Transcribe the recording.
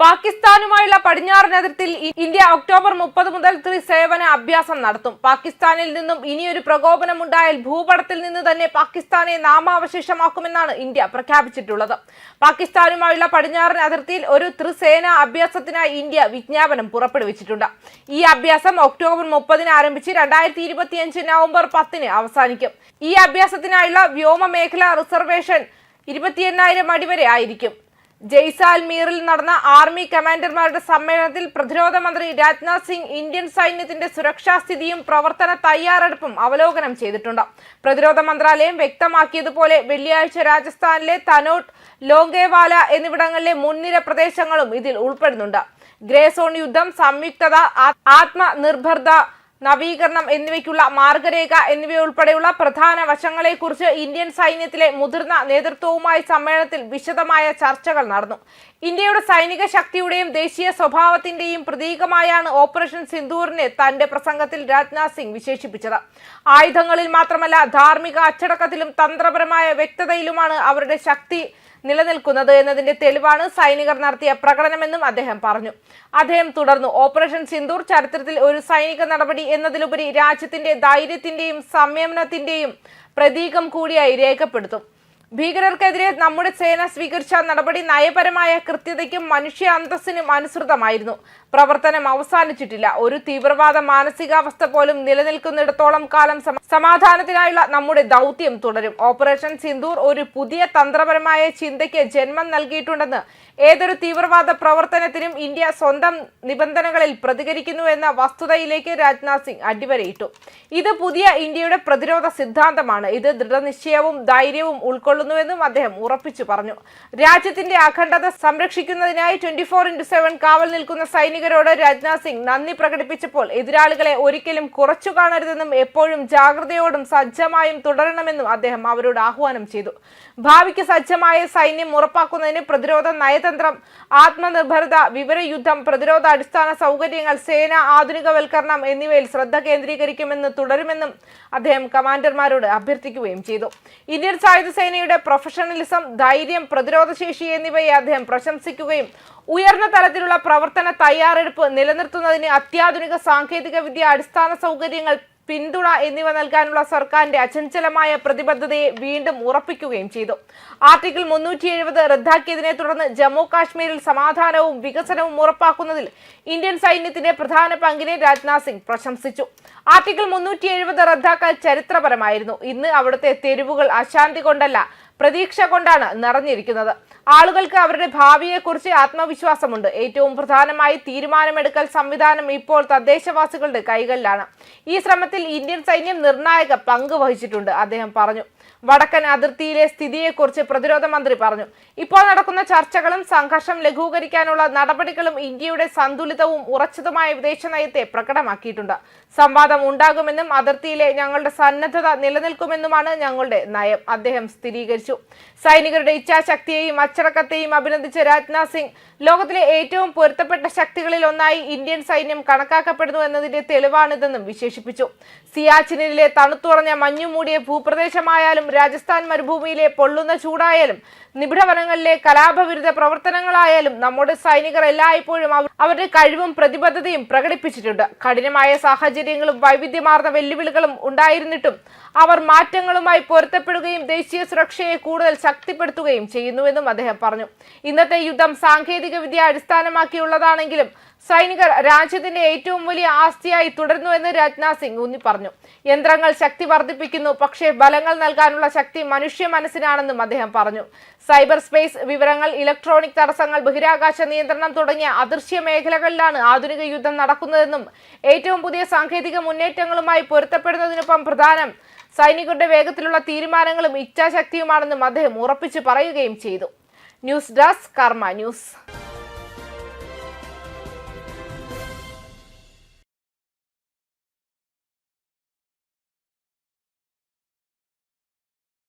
പാകിസ്ഥാനുമായുള്ള പടിഞ്ഞാറൻ അതിർത്തിയിൽ India October മുപ്പത് മുതൽ ത്രിസേവന അഭ്യാസം നടത്തും. പാകിസ്ഥാനിൽ നിന്നും ഇനിയൊരു പ്രകോപനമുണ്ടായാൽ ഭൂപടത്തിൽ നിന്ന് തന്നെ പാകിസ്ഥാനെ നാമാവശേഷമാക്കുമെന്നാണ് ഇന്ത്യ പ്രഖ്യാപിച്ചിട്ടുള്ളത്. പാകിസ്ഥാനുമായുള്ള പടിഞ്ഞാറൻ അതിർത്തിയിൽ ഒരു ത്രിസേന അഭ്യാസത്തിനായി ഇന്ത്യ വിജ്ഞാപനം പുറപ്പെടുവിച്ചിട്ടുണ്ട്. ഈ അഭ്യാസം ഒക്ടോബർ മുപ്പതിന് ആരംഭിച്ച് രണ്ടായിരത്തി ഇരുപത്തിയഞ്ച് നവംബർ പത്തിന് അവസാനിക്കും. ഈ അഭ്യാസത്തിനായുള്ള വ്യോമ മേഖല റിസർവേഷൻ ഇരുപത്തി എണ്ണായിരം അടി വരെ ആയിരിക്കും. ജയ്സാൽമീറിൽ നടന്ന ആർമി കമാൻഡർമാരുടെ സമ്മേളനത്തിൽ പ്രതിരോധ മന്ത്രി രാജ്നാഥ് സിംഗ് ഇന്ത്യൻ സൈന്യത്തിന്റെ സുരക്ഷാ സ്ഥിതിയും പ്രവർത്തന തയ്യാറെടുപ്പും അവലോകനം ചെയ്തിട്ടുണ്ട്. പ്രതിരോധ മന്ത്രാലയം വ്യക്തമാക്കിയതുപോലെ വെള്ളിയാഴ്ച രാജസ്ഥാനിലെ തനോട്ട് ലോങ്കേവാല എന്നിവിടങ്ങളിലെ മുൻനിര പ്രദേശങ്ങളും ഇതിൽ ഉൾപ്പെടുന്നുണ്ട്. ഗ്രേസോൺ യുദ്ധം സംയുക്തത ആത്മനിർഭർത നവീകരണം എന്നിവയ്ക്കുള്ള മാർഗരേഖ എന്നിവയുൾപ്പെടെയുള്ള പ്രധാന വശങ്ങളെക്കുറിച്ച് ഇന്ത്യൻ സൈന്യത്തിലെ മുതിർന്ന നേതൃത്വവുമായി സമ്മേളനത്തിൽ വിശദമായ ചർച്ചകൾ നടന്നു. ഇന്ത്യയുടെ സൈനിക ശക്തിയുടെയും ദേശീയ സ്വഭാവത്തിന്റെയും പ്രതീകമായാണ് ഓപ്പറേഷൻ സിന്ദൂറിനെ തന്റെ പ്രസംഗത്തിൽ രാജ്നാഥ് സിംഗ് വിശേഷിപ്പിച്ചത്. ആയുധങ്ങളിൽ മാത്രമല്ല ധാർമ്മിക അച്ചടക്കത്തിലും തന്ത്രപരമായ വ്യക്തതയിലുമാണ് അവരുടെ ശക്തി നിലനിൽക്കുന്നത് എന്നതിന്റെ തെളിവാണ് സൈനികർ നടത്തിയ പ്രകടനമെന്നും അദ്ദേഹം പറഞ്ഞു. അദ്ദേഹം തുടർന്നു ഓപ്പറേഷൻ സിന്ദൂർ ചരിത്രത്തിൽ ഒരു സൈനിക നടപടി എന്നതിലുപരി രാജ്യത്തിന്റെ ധൈര്യത്തിന്റെയും സംയമനത്തിന്റെയും പ്രതീകം കൂടിയായി രേഖപ്പെടുത്തും. ഭീകരർക്കെതിരെ നമ്മുടെ സേന സ്വീകരിച്ച നടപടി നയപരമായ കൃത്യതയ്ക്കും മനുഷ്യ അന്തസ്സിനും അനുസൃതമായിരുന്നു. പ്രവർത്തനം അവസാനിച്ചിട്ടില്ല. ഒരു തീവ്രവാദ മാനസികാവസ്ഥ പോലും നിലനിൽക്കുന്നിടത്തോളം കാലം സമ- സമാധാനത്തിനായുള്ള നമ്മുടെ ദൗത്യം തുടരും. ഓപ്പറേഷൻ സിന്ദൂർ ഒരു പുതിയ തന്ത്രപരമായ ചിന്തയ്ക്ക് ജന്മം നൽകിയിട്ടുണ്ടെന്ന് ഏതൊരു തീവ്രവാദ പ്രവർത്തനത്തിനും ഇന്ത്യ സ്വന്തം നിബന്ധനകളിൽ പ്രതികരിക്കുന്നു എന്ന വസ്തുതയിലേക്ക് രാജ്നാഥ് സിംഗ് അടിവരയിട്ടു. ഇത് പുതിയ ഇന്ത്യയുടെ പ്രതിരോധ സിദ്ധാന്തമാണ്. ഇത് ദൃഢനിശ്ചയവും ധൈര്യവും ഉൾക്കൊള്ളുന്നുവെന്നും അദ്ദേഹം ഉറപ്പിച്ചു പറഞ്ഞു. രാജ്യത്തിന്റെ അഖണ്ഡത സംരക്ഷിക്കുന്നതിനായി ട്വന്റി ഫോർ ഇന്റു സെവൻ കാവൽ നിൽക്കുന്ന സൈനികരോട് രാജ്നാഥ് സിംഗ് നന്ദി പ്രകടിപ്പിച്ചപ്പോൾ എതിരാളികളെ ഒരിക്കലും കുറച്ചു കാണരുതെന്നും എപ്പോഴും ജാഗ്രതയോടും സജ്ജമായും തുടരണമെന്നും അദ്ദേഹം അവരോട് ആഹ്വാനം ചെയ്തു. ഭാവിക്ക് സജ്ജമായ സൈന്യം ഉറപ്പാക്കുന്നതിന് പ്രതിരോധ നയതന്ത്രം ആത്മനിർഭരത വിവരയുദ്ധം പ്രതിരോധ അടിസ്ഥാന സൗകര്യങ്ങൾ സേന ആധുനികവൽക്കരണം എന്നിവയിൽ ശ്രദ്ധ കേന്ദ്രീകരിക്കുമെന്ന് തുടരുമെന്നും അദ്ദേഹം കമാൻഡർമാരോട് അഭ്യർത്ഥിക്കുകയും ചെയ്തു. ഇന്ത്യൻ സായുധ സേനയുടെ പ്രൊഫഷണലിസം ധൈര്യം പ്രതിരോധശേഷി എന്നിവയെ അദ്ദേഹം പ്രശംസിക്കുകയും ഉയർന്ന തലത്തിലുള്ള പ്രവർത്തന തയ്യാറെടുപ്പ് നിലനിർത്തുന്നതിന് അത്യാധുനിക സാങ്കേതിക വിദ്യ അടിസ്ഥാന സൗകര്യങ്ങൾ പിന്തുണ എന്നിവ നൽകാനുള്ള സർക്കാരിന്റെ അചഞ്ചലമായ പ്രതിബദ്ധതയെ വീണ്ടും ഉറപ്പിക്കുകയും ചെയ്തു. ആർട്ടിക്കിൾ മുന്നൂറ്റി എഴുപത് റദ്ദാക്കിയതിനെ തുടർന്ന് ജമ്മു കാശ്മീരിൽ സമാധാനവും വികസനവും ഉറപ്പാക്കുന്നതിൽ ഇന്ത്യൻ സൈന്യത്തിന്റെ പ്രധാന പങ്കിനെ രാജ്നാഥ് സിംഗ് പ്രശംസിച്ചു. ആർട്ടിക്കിൾ മുന്നൂറ്റി എഴുപത് റദ്ദാക്കൽ ചരിത്രപരമായിരുന്നു. ഇന്ന് അവിടുത്തെ തെരുവുകൾ അശാന്തി കൊണ്ടല്ല പ്രതീക്ഷ കൊണ്ടാണ് നിറഞ്ഞിരിക്കുന്നത്. ആളുകൾക്ക് അവരുടെ ഭാവിയെക്കുറിച്ച് ആത്മവിശ്വാസമുണ്ട്. ഏറ്റവും പ്രധാനമായി തീരുമാനമെടുക്കൽ സംവിധാനം ഇപ്പോൾ തദ്ദേശവാസികളുടെ കൈകളിലാണ്. ഈ ശ്രമത്തിൽ ഇന്ത്യൻ സൈന്യം നിർണായക പങ്ക് വഹിച്ചിട്ടുണ്ട് അദ്ദേഹം പറഞ്ഞു. വടക്കൻ അതിർത്തിയിലെ സ്ഥിതിയെക്കുറിച്ച് പ്രതിരോധ മന്ത്രി പറഞ്ഞു. ഇപ്പോൾ നടക്കുന്ന ചർച്ചകളും സംഘർഷം ലഘൂകരിക്കാനുള്ള നടപടികളും ഇന്ത്യയുടെ സന്തുലിതവും ഉറച്ചതുമായ വിദേശ നയത്തെ പ്രകടമാക്കിയിട്ടുണ്ട്. സംവാദം ഉണ്ടാകുമെന്നും അതിർത്തിയിലെ ഞങ്ങളുടെ സന്നദ്ധത നിലനിൽക്കുമെന്നുമാണ് ഞങ്ങളുടെ നയം അദ്ദേഹം സ്ഥിരീകരിച്ചു. സൈനികരുടെ ഇച്ഛാശക്തിയെയും അച്ചടക്കത്തെയും അഭിനന്ദിച്ച രാജ്നാഥ് സിംഗ് ലോകത്തിലെ ഏറ്റവും പൊരുത്തപ്പെട്ട ശക്തികളിൽ ഒന്നായി ഇന്ത്യൻ സൈന്യം കണക്കാക്കപ്പെടുന്നു എന്നതിന്റെ തെളിവാണിതെന്നും വിശേഷിപ്പിച്ചു. സിയാച്ചിനിലെ തണുത്തുറഞ്ഞ മഞ്ഞുമൂടിയ ഭൂപ്രദേശമായാലും രാജസ്ഥാൻ മരുഭൂമിയിലെ പൊള്ളുന്ന ചൂടായാലും നിബിഡവനങ്ങളിലെ കലാപവിരുദ്ധ പ്രവർത്തനങ്ങളായാലും നമ്മുടെ സൈനികർ എല്ലായ്പ്പോഴും അവരുടെ കഴിവും പ്രതിബദ്ധതയും പ്രകടിപ്പിച്ചിട്ടുണ്ട്. കഠിനമായ സാഹചര്യങ്ങളും വൈവിധ്യമാർന്ന വെല്ലുവിളികളും ഉണ്ടായിരുന്നിട്ടും അവർ മാറ്റങ്ങളുമായി പൊരുത്തപ്പെടുകയും ദേശീയ സുരക്ഷയെ കൂടുതൽ ശക്തിപ്പെടുത്തുകയും ചെയ്യുന്നുവെന്നും അദ്ദേഹം പറഞ്ഞു. ഇന്നത്തെ യുദ്ധം സാങ്കേതിക വിദ്യ അടിസ്ഥാനമാക്കിയുള്ളതാണെങ്കിലും സൈനികർ രാജ്യത്തിന്റെ ഏറ്റവും വലിയ ആസ്തിയായി തുടരുന്നുവെന്ന് രാജ്നാഥ് സിംഗ് ഊന്നി പറഞ്ഞു. യന്ത്രങ്ങൾ ശക്തി വർദ്ധിപ്പിക്കുന്നു പക്ഷേ ബലങ്ങൾ നൽകാനുള്ള ശക്തി മനുഷ്യ മനസ്സിനാണെന്നും അദ്ദേഹം പറഞ്ഞു. സൈബർ സ്പേസ് വിവരങ്ങൾ ഇലക്ട്രോണിക് തടസ്സങ്ങൾ ബഹിരാകാശ നിയന്ത്രണം തുടങ്ങിയ അദൃശ്യ മേഖലകളിലാണ് ആധുനിക യുദ്ധം നടക്കുന്നതെന്നും ഏറ്റവും പുതിയ സാങ്കേതിക മുന്നേറ്റങ്ങളുമായി പൊരുത്തപ്പെടുന്നതിനൊപ്പം പ്രധാനം സൈനികരുടെ വേഗത്തിലുള്ള തീരുമാനങ്ങളും ഇച്ഛാശക്തിയുമാണെന്നും അദ്ദേഹം ഉറപ്പിച്ചു പറയുകയും ചെയ്തു. News desk Karma news.